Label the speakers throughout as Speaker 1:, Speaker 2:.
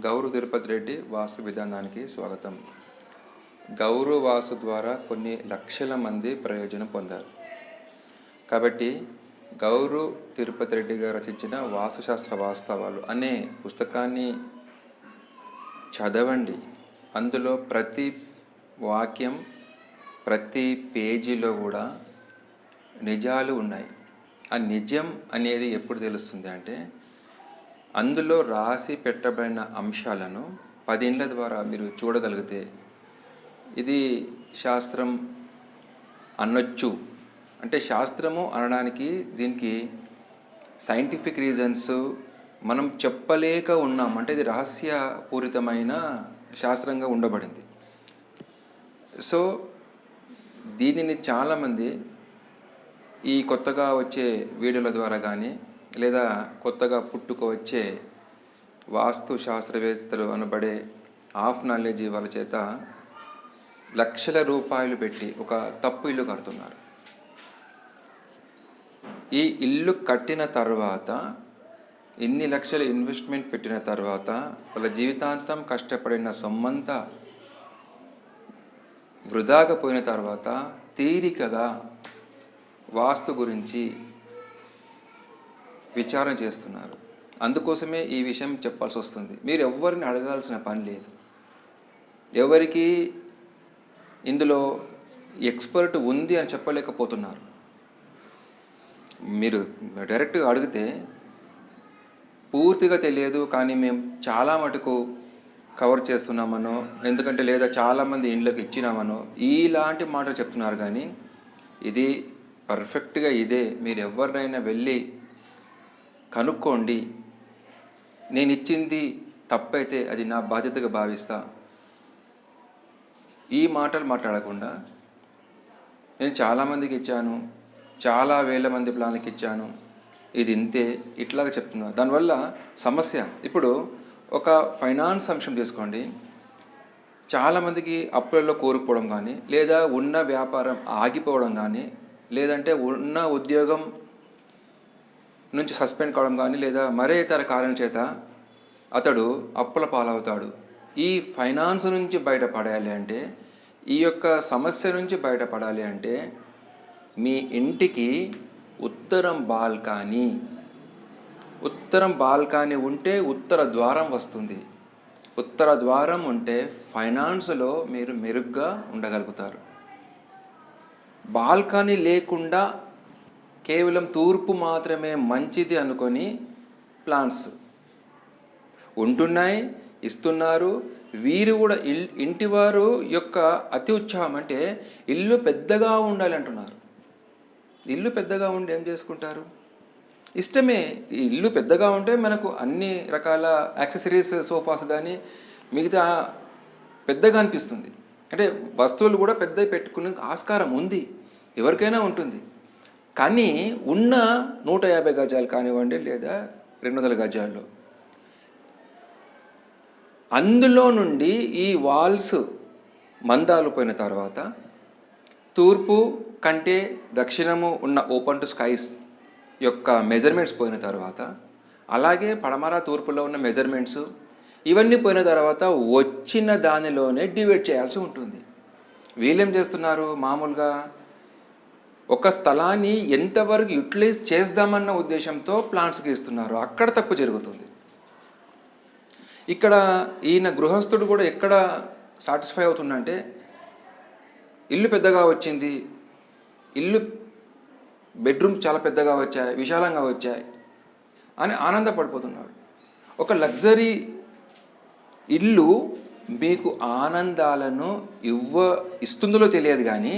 Speaker 1: గౌరు తిరుపతి రెడ్డి వాస్తు విధానానికి స్వాగతం. గౌరు వాసు ద్వారా కొన్ని లక్షల మంది ప్రయోజనం పొందారు. కాబట్టి గౌరు తిరుపతి రెడ్డి గారు రచించిన వాస్తుశాస్త్ర వాస్తవాలు అనే పుస్తకాన్ని చదవండి. అందులో ప్రతి వాక్యం ప్రతి పేజీలో కూడా నిజాలు ఉన్నాయి. ఆ నిజం అనేది ఎప్పుడు తెలుస్తుంది అంటే అందులో రాసి పెట్టబడిన అంశాలను పదిండ్ల ద్వారా మీరు చూడగలిగితే ఇది శాస్త్రం అనొచ్చు. అంటే శాస్త్రము అనడానికి దీనికి సైంటిఫిక్ రీజన్స్ మనం చెప్పలేక ఉన్నాం. అంటే ఇది రహస్యపూరితమైన శాస్త్రంగా ఉండబడింది. సో దీనిని చాలామంది ఈ కొత్తగా వచ్చే వీడియోల ద్వారా కానీ లేదా కొత్తగా పుట్టుకు వచ్చే వాస్తు శాస్త్రవేత్తలు అనబడే హాఫ్ నాలెడ్జ్ వాళ్ళ చేత లక్షల రూపాయలు పెట్టి ఒక తప్పు ఇల్లు కడుతున్నారు. ఈ ఇల్లు కట్టిన తర్వాత ఇన్ని లక్షల ఇన్వెస్ట్మెంట్ పెట్టిన తర్వాత వాళ్ళ జీవితాంతం కష్టపడిన సొమ్మంతా వృధాగా పోయిన తర్వాత తీరికగా వాస్తు గురించి విచారణ చేస్తున్నారు. అందుకోసమే ఈ విషయం చెప్పాల్సి వస్తుంది. మీరు ఎవరిని అడగాల్సిన పని లేదు. ఎవరికి ఇందులో ఎక్స్పర్ట్ ఉంది అని చెప్పలేకపోతున్నారు. మీరు డైరెక్ట్గా అడిగితే పూర్తిగా తెలియదు కానీ మేము చాలా మటుకు కవర్ చేస్తున్నామనో ఎందుకంటే లేదా చాలామంది ఇండ్లకు ఇచ్చినామనో ఇలాంటి మాటలు చెప్తున్నారు కానీ ఇది పర్ఫెక్ట్గా ఇదే. మీరు ఎవరినైనా వెళ్ళి కనుక్కోండి. నేను ఇచ్చింది తప్పైతే అది నా బాధ్యతగా భావిస్తా. ఈ మాటలు మాట్లాడకుండా నేను చాలామందికి ఇచ్చాను. చాలా వేల మంది ప్లాన్కి ఇచ్చాను. ఇది ఇంతే ఇట్లాగా చెప్తున్నారు దానివల్ల సమస్య. ఇప్పుడు ఒక ఫైనాన్స్ అంశం తీసుకోండి. చాలామందికి అప్పులలో కోరుకుపోవడం కానీ లేదా ఉన్న వ్యాపారం ఆగిపోవడం కానీ లేదంటే ఉన్న ఉద్యోగం నుంచి సస్పెండ్ కావడం కానీ లేదా మరే ఇతర కారణం చేత అతడు అప్పుల పాలవుతాడు. ఈ ఫైనాన్స్ నుంచి బయటపడాలి అంటే ఈ యొక్క సమస్య నుంచి బయటపడాలి అంటే మీ ఇంటికి ఉత్తరం బాల్కనీ. ఉత్తరం బాల్కనీ ఉంటే ఉత్తర ద్వారం వస్తుంది. ఉత్తర ద్వారం ఉంటే ఫైనాన్స్లో మీరు మెరుగ్గా ఉండగలుగుతారు. బాల్కనీ లేకుండా కేవలం తూర్పు మాత్రమే మంచిది అనుకొని ప్లాన్స్ ఉంటున్నాయి ఇస్తున్నారు. వీరు కూడా ఇల్ ఇంటివారు యొక్క అతి ఉత్సాహం అంటే ఇల్లు పెద్దగా ఉండాలి అంటున్నారు. ఇల్లు పెద్దగా ఉండి ఏం చేసుకుంటారు? ఇష్టమే ఇల్లు పెద్దగా ఉంటే మనకు అన్ని రకాల యాక్సెసరీస్ సోఫాస్ కానీ మిగతా పెద్దగా అనిపిస్తుంది. అంటే వస్తువులు కూడా పెద్దవి పెట్టుకునే ఆస్కారం ఉంది. ఎవరికైనా ఉంటుంది. కానీ ఉన్న నూట యాభై గజాలు కానివ్వండి లేదా రెండు వందల గజాల్లో అందులో నుండి ఈ వాల్స్ మందాలు పోయిన తర్వాత తూర్పు కంటే దక్షిణము ఉన్న ఓపెన్ టు స్కైస్ యొక్క మెజర్మెంట్స్ పోయిన తర్వాత అలాగే పడమర తూర్పులో ఉన్న మెజర్మెంట్స్ ఇవన్నీ పోయిన తర్వాత వచ్చిన దానిలోనే డివైడ్ చేయాల్సి ఉంటుంది. వీళ్ళేం చేస్తున్నారు? మామూలుగా ఒక స్థలాన్ని ఎంతవరకు యూటిలైజ్ చేద్దామన్న ఉద్దేశంతో ప్లాంట్స్ గీస్తున్నారు అక్కడ తక్కువ జరుగుతుంది. ఇక్కడ ఈయన గృహస్థుడు కూడా ఎక్కడ సాటిస్ఫై అవుతుందంటే ఇల్లు పెద్దగా వచ్చింది. ఇల్లు బెడ్రూమ్స్ చాలా పెద్దగా వచ్చాయి విశాలంగా వచ్చాయి అని ఆనందపడిపోతున్నాడు ఒక లగ్జరీ ఇల్లు మీకు ఆనందాలను ఇవ్వ ఇస్తుందో తెలియదు కానీ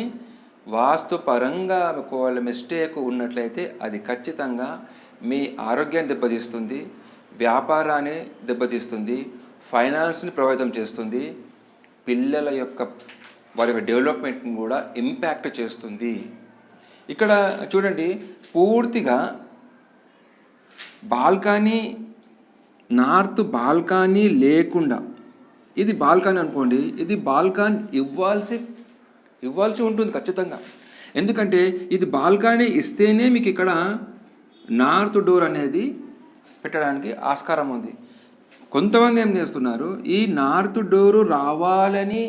Speaker 1: వాస్తుపరంగా ఒకవేళ మిస్టేక్ ఉన్నట్లయితే అది ఖచ్చితంగా మీ ఆరోగ్యాన్ని దెబ్బతీస్తుంది వ్యాపారాన్ని దెబ్బతీస్తుంది ఫైనాన్స్ని ప్రభావితం చేస్తుంది పిల్లల యొక్క వారి యొక్క డెవలప్మెంట్ని కూడా ఇంపాక్ట్ చేస్తుంది. ఇక్కడ చూడండి పూర్తిగా బాల్కనీ నార్త్ బాల్కనీ లేకుండా ఇది బాల్కనీ అనుకోండి ఇది బాల్కనీ ఇవ్వాల్సి ఇవ్వాల్సి ఉంటుంది ఖచ్చితంగా. ఎందుకంటే ఇది బాల్కనీ ఇస్తేనే మీకు ఇక్కడ నార్త్ డోర్ అనేది పెట్టడానికి ఆస్కారం ఉంది. కొంతమంది ఏం చేస్తున్నారు? ఈ నార్త్ డోరు రావాలని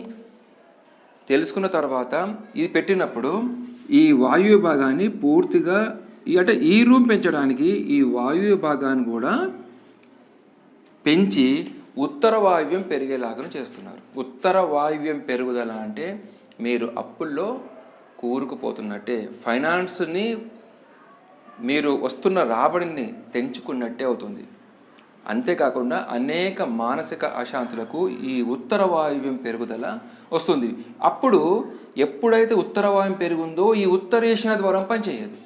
Speaker 1: తెలుసుకున్న తర్వాత ఇది పెట్టినప్పుడు ఈ వాయు భాగాన్ని పూర్తిగా అంటే ఈ రూమ్ పెంచడానికి ఈ వాయు భాగాన్ని కూడా పెంచి ఉత్తర వాయువ్యం పెరిగేలాగా చేస్తున్నారు. ఉత్తర వాయువ్యం పెరుగుదల అంటే మీరు అప్పుల్లో కూరుకుపోతున్నట్టే ఫైనాన్స్ని మీరు వస్తున్న రాబడిని తెంచుకున్నట్టే అవుతుంది. అంతేకాకుండా అనేక మానసిక అశాంతులకు ఈ ఉత్తర వాయువ్యం పెరుగుదల వస్తుంది. అప్పుడు ఎప్పుడైతే ఉత్తర వాయువ్యం పెరుగుందో ఈ ఉత్తరేషణ ద్వారం పనిచేయదు.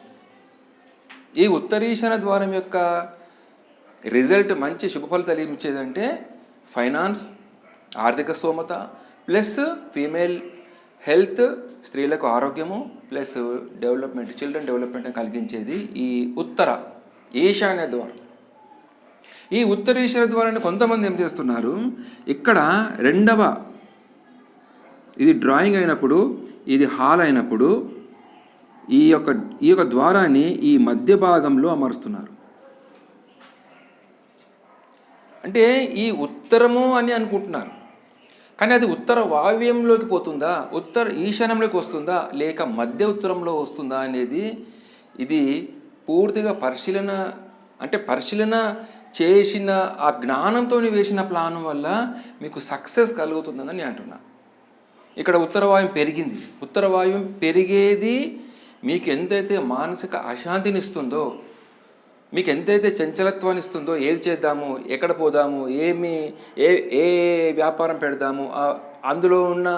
Speaker 1: ఈ ఉత్తరీషణ ద్వారం యొక్క రిజల్ట్ మంచి శుభ ఫలితాలు ఫైనాన్స్ ఆర్థిక స్తోమత ప్లస్ ఫీమేల్ హెల్త్ స్త్రీలకు ఆరోగ్యము ప్లస్ డెవలప్మెంట్ చిల్డ్రన్ డెవలప్మెంట్ కలిగించేది ఈ ఉత్తర ఈశాన్య ద్వారం. ఈ ఉత్తరీశ్వర ద్వారాన్ని కొంతమంది ఏం చేస్తున్నారు? ఇక్కడ రెండవ ఇది డ్రాయింగ్ అయినప్పుడు ఇది హాల్ అయినప్పుడు ఈ యొక్క ఈ యొక్క ద్వారాన్ని ఈ మధ్య భాగంలో అమరుస్తున్నారు. అంటే ఈ ఉత్తరము అని అనుకుంటున్నారు. కానీ అది ఉత్తర వాయువ్యంలోకి పోతుందా? ఉత్తర ఈశాన్యంలోకి వస్తుందా? లేక మధ్య ఉత్తరంలో వస్తుందా అనేది ఇది పూర్తిగా పరిశీలన అంటే పరిశీలన చేసిన ఆ జ్ఞానంతో వేసిన ప్లాన్ వల్ల మీకు సక్సెస్ కలుగుతుందని నేను అంటున్నా. ఇక్కడ ఉత్తర వాయువు పెరిగింది. ఉత్తర వాయువు పెరిగేది మీకు ఎంతైతే మానసిక అశాంతిని ఇస్తుందో మీకు ఎంతైతే చంచలత్వాన్ని ఇస్తుందో ఏది చేద్దాము ఎక్కడ పోదాము ఏమి ఏ ఏ వ్యాపారం పెడదాము అందులో ఉన్న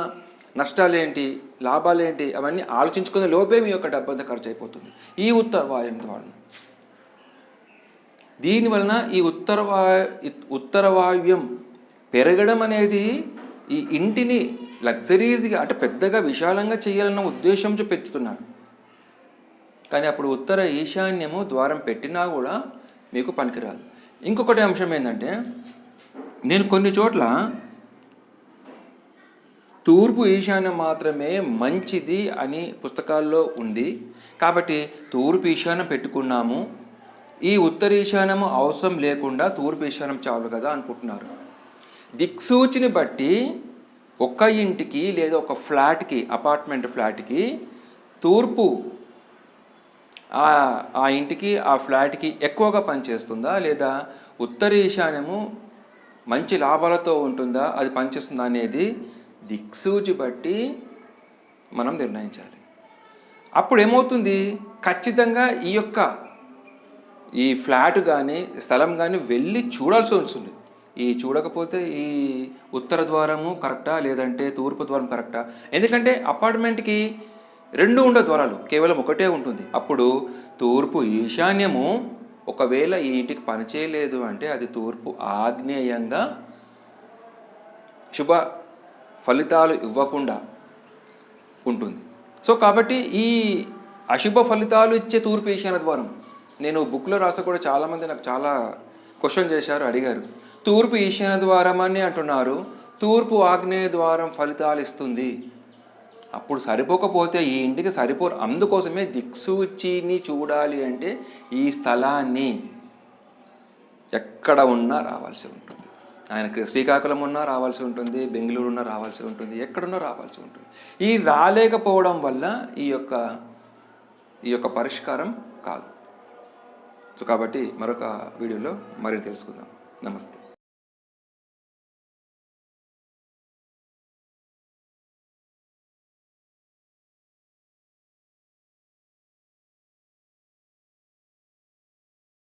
Speaker 1: నష్టాలు ఏంటి లాభాలు ఏంటి అవన్నీ ఆలోచించుకునే లోపే మీ యొక్క డబ్బంతా ఖర్చు అయిపోతుంది ఈ ఉత్తర ద్వారా. దీనివలన ఈ ఉత్తర వాయు ఉత్తర వాయువ్యం పెరగడం అనేది ఈ ఇంటిని లగ్జరీస్గా అంటే పెద్దగా విశాలంగా చేయాలన్న ఉద్దేశంతో పెట్టుతున్నారు. కానీ అప్పుడు ఉత్తర ఈశాన్యము ద్వారం పెట్టినా కూడా మీకు పనికిరాదు. ఇంకొకటి అంశం ఏంటంటే నేను కొన్ని చోట్ల తూర్పు ఈశాన్యం మాత్రమే మంచిది అని పుస్తకాల్లో ఉంది. కాబట్టి తూర్పు ఈశాన్యం పెట్టుకున్నాము. ఈ ఉత్తర ఈశాన్యము అవసరం లేకుండా తూర్పు ఈశాన్యం చాలు కదా అనుకుంటున్నారు. దిక్సూచిని బట్టి ఒక ఇంటికి లేదా ఒక ఫ్లాట్కి అపార్ట్మెంట్ ఫ్లాట్కి తూర్పు ఆ ఇంటికి ఆ ఫ్లాట్కి ఎక్కువగా పనిచేస్తుందా? లేదా ఉత్తర ఈశాన్యము మంచి లాభాలతో ఉంటుందా? అది పనిచేస్తుందా అనేది దిక్సూచి బట్టి మనం నిర్ణయించాలి. అప్పుడు ఏమవుతుంది? ఖచ్చితంగా ఈ యొక్క ఈ ఫ్లాట్ కానీ స్థలం కానీ వెళ్ళి చూడాల్సి వస్తుంది. ఈ చూడకపోతే ఈ ఉత్తర ద్వారము కరెక్టా? లేదంటే తూర్పు ద్వారం కరెక్టా? ఎందుకంటే అపార్ట్మెంట్కి రెండు ఉండే ద్వారాలు కేవలం ఒకటే ఉంటుంది. అప్పుడు తూర్పు ఈశాన్యము ఒకవేళ ఈ ఇంటికి పనిచేయలేదు అంటే అది తూర్పు ఆగ్నేయంగా శుభ ఫలితాలు ఇవ్వకుండా ఉంటుంది. సో కాబట్టి ఈ అశుభ ఫలితాలు ఇచ్చే తూర్పు ఈశాన్య ద్వారం నేను బుక్లో రాసా కూడా చాలామంది నాకు చాలా క్వశ్చన్ చేశారు అడిగారు. తూర్పు ఈశాన్య ద్వారం అని అంటున్నారు తూర్పు ఆగ్నేయ ద్వారం ఫలితాలు ఇస్తుంది. అప్పుడు సరిపోకపోతే ఈ ఇంటికి సరిపోరు. అందుకోసమే దిక్సూచిని చూడాలి అంటే ఈ స్థలాన్ని ఎక్కడ ఉన్నా రావాల్సి ఉంటుంది. ఆయనకి శ్రీకాకుళం ఉన్నా రావాల్సి ఉంటుంది బెంగళూరు ఉన్నా రావాల్సి ఉంటుంది ఎక్కడున్నా రావాల్సి ఉంటుంది. ఈ రాలేకపోవడం వల్ల ఈ యొక్క ఈ యొక్క పరిష్కారం కాదు. సో కాబట్టి మరొక వీడియోలో మరి తెలుసుకుందాం. నమస్తే.